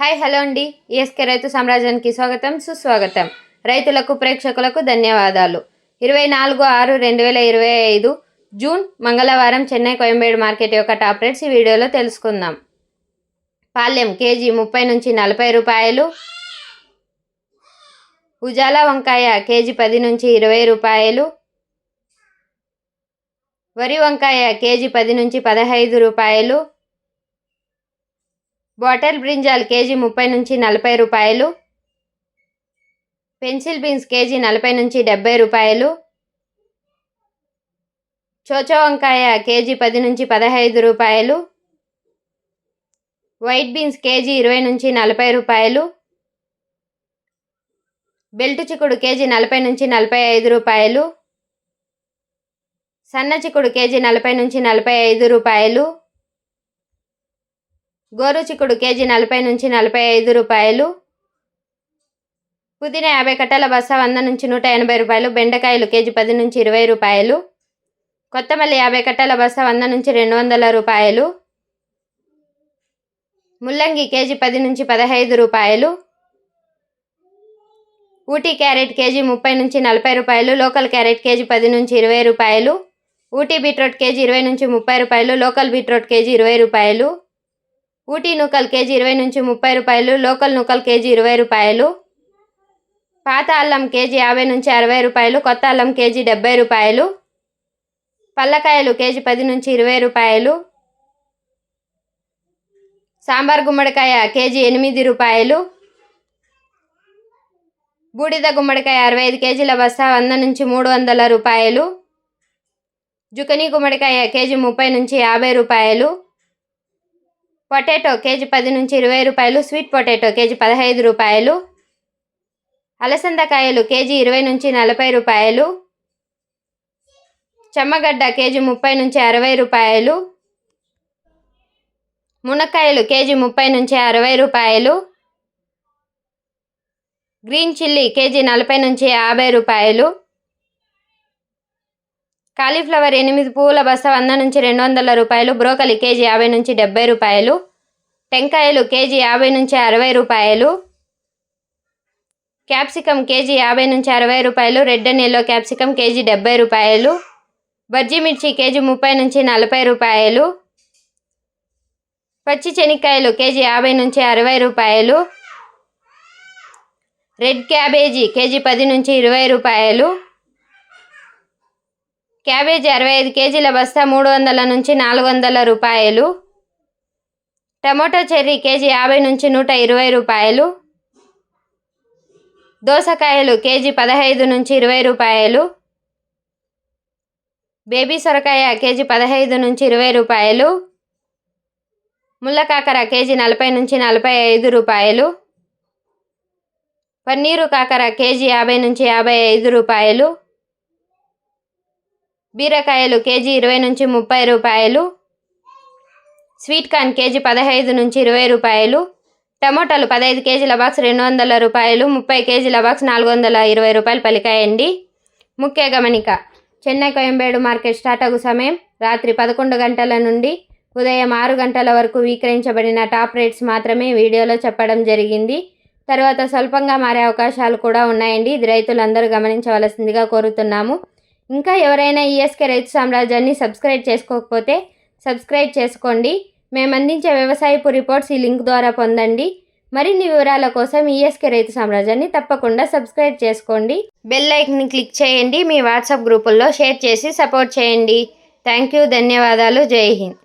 Hi hello అండి. ESK రైతు సామ్రాజ్యానికి స్వాగతం సుస్వాగతం. రైతులకు ప్రేక్షకులకు ధన్యవాదాలు. ఇరవై నాలుగు ఆరు రెండు వేల ఇరవై ఐదు జూన్ మంగళవారం చెన్నై కోయంబేడు మార్కెట్ యొక్క టాప్ రేట్స్ ఈ వీడియోలో తెలుసుకుందాం. పాల్యం కేజీ ముప్పై నుంచి నలభై రూపాయలు. ఉజాల వంకాయ కేజీ పది నుంచి ఇరవై రూపాయలు. వరి వంకాయ కేజీ పది నుంచి పదహైదు రూపాయలు. బాటల్ బ్రింజాల్ కేజీ ముప్పై నుంచి నలభై రూపాయలు. పెన్సిల్ బీన్స్ కేజీ నలభై నుంచి డెబ్బై రూపాయలు. చోచో వంకాయ కేజీ పది నుంచి పదహైదు రూపాయలు. వైట్ బీన్స్ కేజీ ఇరవై నుంచి నలభై రూపాయలు. బెల్ట్ చిక్కుడు కేజీ నలభై నుంచి నలభై ఐదు రూపాయలు. సన్న చిక్కుడు కేజీ నలభై నుంచి నలభై ఐదు రూపాయలు. గోరు చిక్కుడు కేజీ నలభై నుంచి నలభై ఐదు రూపాయలు. పుదీనా యాభై కట్టల బస్తా వంద నుంచి నూట ఎనభై రూపాయలు. బెండకాయలు కేజీ పది నుంచి ఇరవై రూపాయలు. కొత్తమల్లి యాభై కట్టల బస్తా వంద నుంచి రెండు వందల రూపాయలు. ముల్లంగి కేజీ పది నుంచి పదహైదు రూపాయలు. ఊటీ క్యారెట్ కేజీ ముప్పై నుంచి నలభై రూపాయలు. లోకల్ క్యారెట్ కేజీ పది నుంచి ఇరవై రూపాయలు. ఊటీ బీట్రూట్ కేజీ ఇరవై నుంచి ముప్పై రూపాయలు. లోకల్ బీట్రూట్ కేజీ ఇరవై రూపాయలు. ఊటీ నూకల్ కేజీ ఇరవై నుంచి ముప్పై రూపాయలు లోకల్ నూకల్ కేజీ ఇరవై రూపాయలు పాత అల్లం కేజీ యాభై నుంచి అరవై రూపాయలు కొత్త అల్లం కేజీ డెబ్బై రూపాయలు పల్లకాయలు కేజీ పది నుంచి ఇరవై రూపాయలు సాంబార్ గుమ్మడికాయ కేజీ ఎనిమిది రూపాయలు బూడిద గుమ్మడికాయ అరవై ఐదు కేజీల బస్తా వంద నుంచి మూడు వందల రూపాయలు జుకనీ గుమ్మడికాయ కేజీ ముప్పై నుంచి యాభై రూపాయలు పొటాటో కేజీ పది నుంచి ఇరవై రూపాయలు స్వీట్ పొటాటో కేజీ పదహైదు రూపాయలు అలసందకాయలు కేజీ ఇరవై నుంచి నలభై రూపాయలు చెమ్మగడ్డ కేజీ ముప్పై నుంచి అరవై రూపాయలు మునక్కాయలు కేజీ ముప్పై నుంచి అరవై రూపాయలు గ్రీన్ చిల్లీ కేజీ నలభై నుంచి యాభై రూపాయలు కాలీఫ్లవర్ ఎనిమిది పువ్వుల బస్తా వంద నుంచి రెండు వందల రూపాయలు బ్రోకలి కేజీ యాభై నుంచి డెబ్బై రూపాయలు టెంకాయలు కేజీ యాభై నుంచి అరవై రూపాయలు క్యాప్సికమ్ కేజీ యాభై నుంచి అరవై రూపాయలు red and yellow capsicum KG డెబ్బై రూపాయలు బజ్జీ మిర్చి కేజీ ముప్పై నుంచి నలభై రూపాయలు పచ్చి శనక్కాయలు కేజీ యాభై నుంచి అరవై రూపాయలు రెడ్ క్యాబేజీ కేజీ పది నుంచి ఇరవై రూపాయలు క్యాబేజీ అరవై ఐదు కేజీల బస్తా మూడు వందల నుంచి నాలుగు వందల రూపాయలు. టమోటో చెర్రీ కేజీ యాభై నుంచి నూట ఇరవై రూపాయలు. దోసకాయలు కేజీ పదహైదు నుంచి ఇరవై రూపాయలు. బేబీ సొరకాయ కేజీ పదహైదు నుంచి ఇరవై రూపాయలు. ముళ్ళకాకర కేజీ నలభై నుంచి నలభై ఐదు రూపాయలు. పన్నీరు కాకర కేజీ యాభై నుంచి యాభై ఐదు రూపాయలు. బీరకాయలు కేజీ ఇరవై నుంచి ముప్పై రూపాయలు స్వీట్ కార్న్ కేజీ పదహైదు నుంచి ఇరవై రూపాయలు టమోటాలు పదహైదు కేజీల బాక్స్ రెండు వందల రూపాయలు ముప్పై కేజీల బాక్స్ నాలుగు వందల ఇరవై రూపాయలు పలికాయండి. ముఖ్య గమనిక చెన్నై కోయంబేడు మార్కెట్ స్టార్ట్ అగు సమయం రాత్రి పదకొండు గంటల నుండి ఉదయం ఆరు గంటల వరకు విక్రయించబడిన టాప్ రేట్స్ మాత్రమే వీడియోలో చెప్పడం జరిగింది. తర్వాత స్వల్పంగా మారే అవకాశాలు కూడా ఉన్నాయండి. ఇది రైతులందరూ గమనించవలసిందిగా కోరుతున్నాము. ఇంకా ఎవరైనా ఈఎస్కే రైతు సామ్రాజ్యాన్ని సబ్స్క్రైబ్ చేసుకోకపోతే సబ్స్క్రైబ్ చేసుకోండి. మేము అందించే వ్యవసాయపు రిపోర్ట్స్ ఈ లింక్ ద్వారా పొందండి. మరిన్ని వివరాల కోసం ఈఎస్కే రైతు సామ్రాజ్యాన్ని తప్పకుండా సబ్స్క్రైబ్ చేసుకోండి. బెల్ లైక్ని క్లిక్ చేయండి. మీ వాట్సాప్ గ్రూపుల్లో షేర్ చేసి సపోర్ట్ చేయండి. Thank you. ధన్యవాదాలు. జై హింద్.